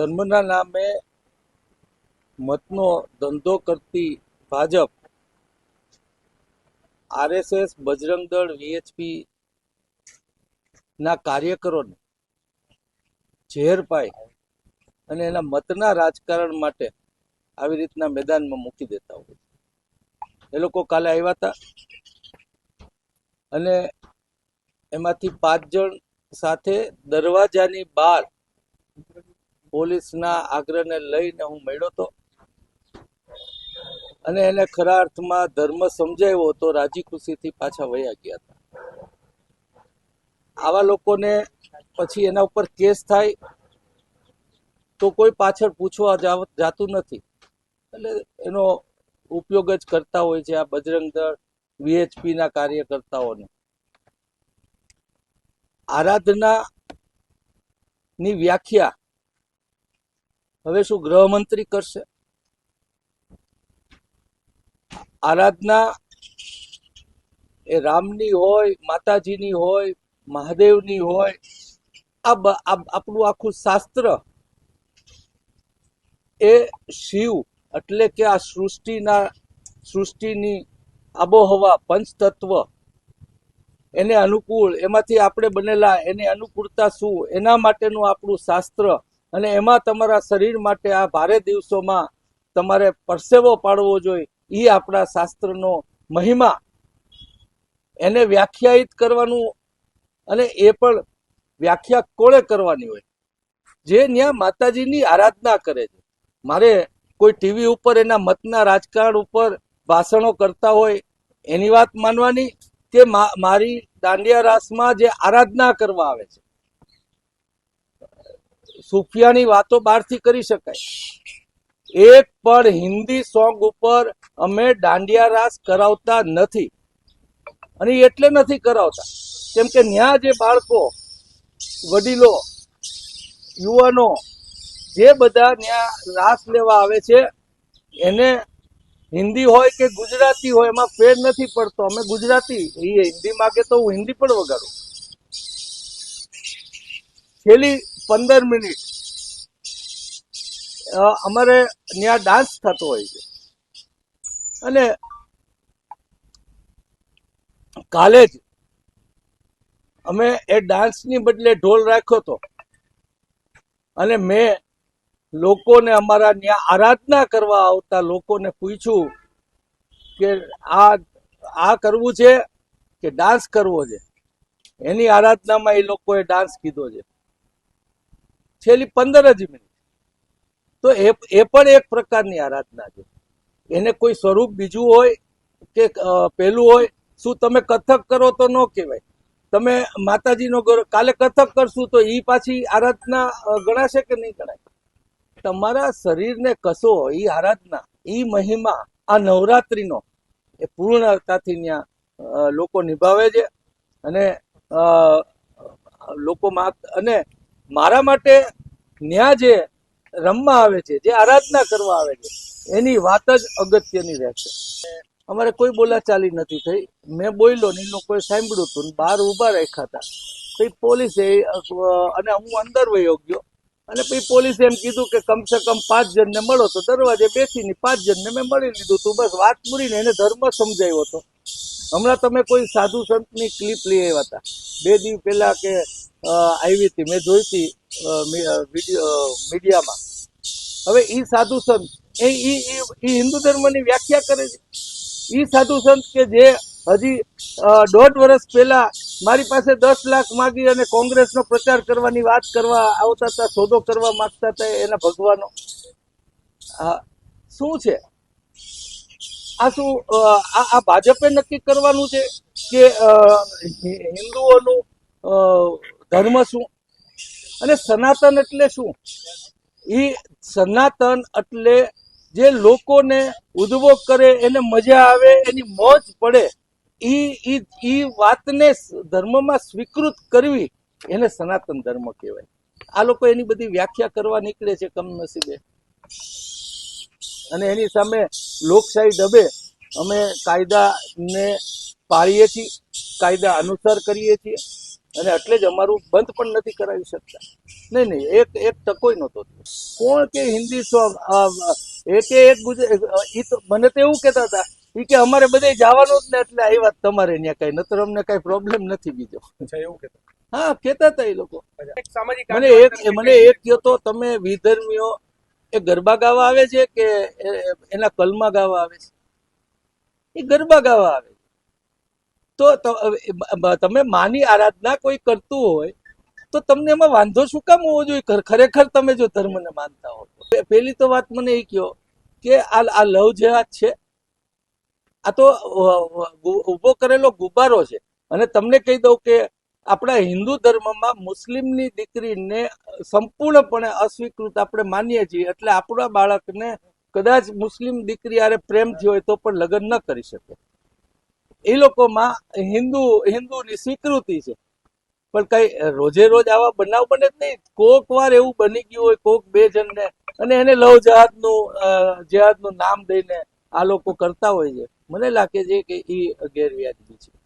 ધર્મના નામે મતનો ધંધો કરતી ભાજપ, આરએસએસ, બજરંગ દળ વીએચપી ના કાર્યકરોને ઝેર પાઈ અને એના મતના રાજકારણ માટે આવી રીતના મેદાનમાં મૂકી દેતા હોય એ લોકો કાલે આવ્યા હતા અને એમાંથી પાંચ જણ સાથે દરવાજાની બહાર પોલીસના આગ્રહને લઈને હું મળ્યો હતો અને એને ખરા અર્થમાં ધર્મ સમજાવ્યો તો રાજી ખુશીથી પાછા વયા ગયા હતા. આવા લોકોને પછી એના ઉપર કેસ થાય તો કોઈ પાછળ પૂછવા જાતું નથી. એટલે એનો ઉપયોગ જ કરતા હોય છે આ બજરંગ દળ વીએચપી ના કાર્યકર્તાઓને. આરાધના ની વ્યાખ્યા હવે શું ગૃહમંત્રી કરશે? આરાધના એ રામની હોય, માતાજીની હોય, મહાદેવની હોય, આ આપણું આખું શાસ્ત્ર એ શિવ એટલે કે આ સૃષ્ટિના, સૃષ્ટિની આબોહવા પંચતત્વ એને અનુકૂળ, એમાંથી આપણે બનેલા, એની અનુકૂળતા શું, એના માટેનું આપણું શાસ્ત્ર અને એમાં તમારા શરીર માટે આ ભારે દિવસોમાં તમારે પરસેવો પાડવો જોઈએ. એ આપણા શાસ્ત્રનો મહિમા. એને વ્યાખ્યાયિત કરવાનું અને એ પણ વ્યાખ્યા કોણે કરવાની હોય. જે ત્યાં માતાજીની આરાધના કરે છે. મારે કોઈ ટીવી ઉપર એના મતના રાજકારણ ઉપર ભાષણો કરતા હોય, એની વાત માનવાની કે મારી દાંડિયા રાસમાં જે આરાધના કરવા આવે છે. સુફિયાની વાતો બહારથી કરી શકાય. એક પણ હિન્દી સોંગ ઉપર અમે દાંડિયા રાસ કરાવતા નથી. અને એટલે નથી કરાવતા. કેમ કે ન્યા જે બાળકો, વડીલો, યુવાનો જે બધા ત્યાં રાસ લેવા આવે છે, એને હિન્દી હોય કે ગુજરાતી હોય એમાં ફેર નથી પડતો. અમે ગુજરાતી એ હિન્દી માગે તો હું હિન્દી પણ વગાડું. છેલ્લી પંદર મિનિટ. અમારે ત્યાં ડાન્સ થતો હોય છે. અને કાલે જ અમે એ ડાન્સની બદલે ઢોલ રાખ્યો હતો. અને મેં લોકોને અમારા ત્યાં આરાધના કરવા આવતા લોકોને પૂછ્યું કે આ આ કરવું છે કે ડાન્સ કરવો છે? એની આરાધનામાં એ લોકોએ ડાન્સ કીધો છે. છેલ્લી પંદર જ મિનિટ. તો એ એ પણ એક પ્રકારની આરાધના છે. એને કોઈ સ્વરૂપ બીજું હોય કે પહેલું હોય, શું તમે કથક કરો તો ન કહેવાય. તમે માતાજીનો કાલે કથક કરશું તો એ પાછી આરાધના ગણાશે કે નહીં ગણાય? તમારા શરીરને કસો એ આરાધના એ મહિમા, આ નવરાત્રિનો, એ પૂર્ણતાથી ત્યાં લોકો નિભાવે છે. અને લોકો મા- અને મારા માટે ન્યા જે રમવા આવે છે, જે આરાધના કરવા આવે છે, એની વાત જ અગત્યની રહેશે. અમારે કોઈ બોલાચાલી નથી થઈ. મેં બોલ્યો ને લોકોએ સાંભળ્યું હતું બહાર ઊભા રાખ્યા હતા. પછી પોલીસે, અને હું અંદર વયો ગયો. અને પછી પોલીસે એમ કીધું કે કમસે કમ પાંચ જણને મળો. તો દરવાજે બેસીને પાંચ જણને મેં મળી લીધું તું. બસ વાત પૂરીને એને ધર્મ સમજાવ્યો હતો. હમણાં તમે કોઈ સાધુ સંતની ક્લિપ લઈ આવ્યા હતા. બે દિવસ પહેલાં કે આવી હતી. મેં જોઈ હતી મીડિયામાં. હવે એ સાધુ સંત, એ હિન્દુ ધર્મની વ્યાખ્યા કરે છે. ઈ સાધુ સંત કે જે હજી દોઢ વર્ષ પહેલા મારી પાસે દસ લાખ માગી અને કોંગ્રેસનો પ્રચાર કરવાની વાત કરવા આવતા હતા, સોદો કરવા માંગતા હતા એના ભગવાનો. શું છે? આ શું આ ભાજપે નક્કી કરવાનું છે કે હિન્દુઓનું ધર્મ શું? અને સનાતન એટલે શું? એ સનાતન એટલે જે લોકોને ઉદ્ભવ કરે, એને મજા આવે, એની મોજ પડે એ એ વાતને ધર્મમાં સ્વીકૃત કરવી, એને સનાતન ધર્મ કહેવાય. આ લોકો એની બધી વ્યાખ્યા કરવા નીકળે છે કમનસીબે. અને એની સામે લોકશાહી ડબે અમે કાયદાને પાળીએ છીએ, કાયદા અનુસાર કરીએ છીએ. અને એટલે જ અમારું બંધ પણ નથી કરાવી શકતા. નહીં નહીં એક એક ટકોય નહોતો કોણ કે હિન્દી સોંગ એકે એક ગુજરાત તો મને તો એવું કહેતા હતા એ કે અમારે બધે જવાનું જ ને એટલે આવ્યા વાત તમારે ત્યાં કઈ નતર અમને કઈ પ્રોબ્લેમ નથી બીજો. હા કહેતા હતા એ લોકો. મને એક મને એક કયો તો તમે વિધર્મીઓ એ ગરબા ગાવા આવે છે કે એના કલમા ગાવા આવે છે? એ ગરબા ગાવા આવે છે. તો તમે માની આરાધના કોઈ કરતું હોય, તો તમને એમાં વાંધો શું કામ હોવો જોઈએ? ખરેખર તમે જો ધર્મને માનતા હો પહેલી તો વાત મને એ કહો કે આ આ લવ જેહાદ છે, આ તો ઊભો કરેલો ગુબારો છે. અને તમને કહી દઉં કે આપણા હિન્દુ ધર્મમાં મુસ્લિમની દીકરીને સંપૂર્ણપણે અસ્વીકૃત આપણે માનીએ છીએ. એટલે આપણા બાળકને કદાચ મુસ્લિમ દીકરી આરે પ્રેમ થયો હોય તો પણ લગ્ન ન કરી શકે. એ લોકોમાં હિન્દુ, હિન્દુની સ્વીકૃતિ છે. પણ કઈ રોજે રોજ આવા બનાવ બને જ નહીં. કોક વાર એવું બની ગયું હોય, કોક બે જણને, અને એને લવ જહાજનું જહાજનું નામ દઈને આ લોકો કરતા હોય છે. મને લાગે છે કે એ ગેરવ્યાજબી છે.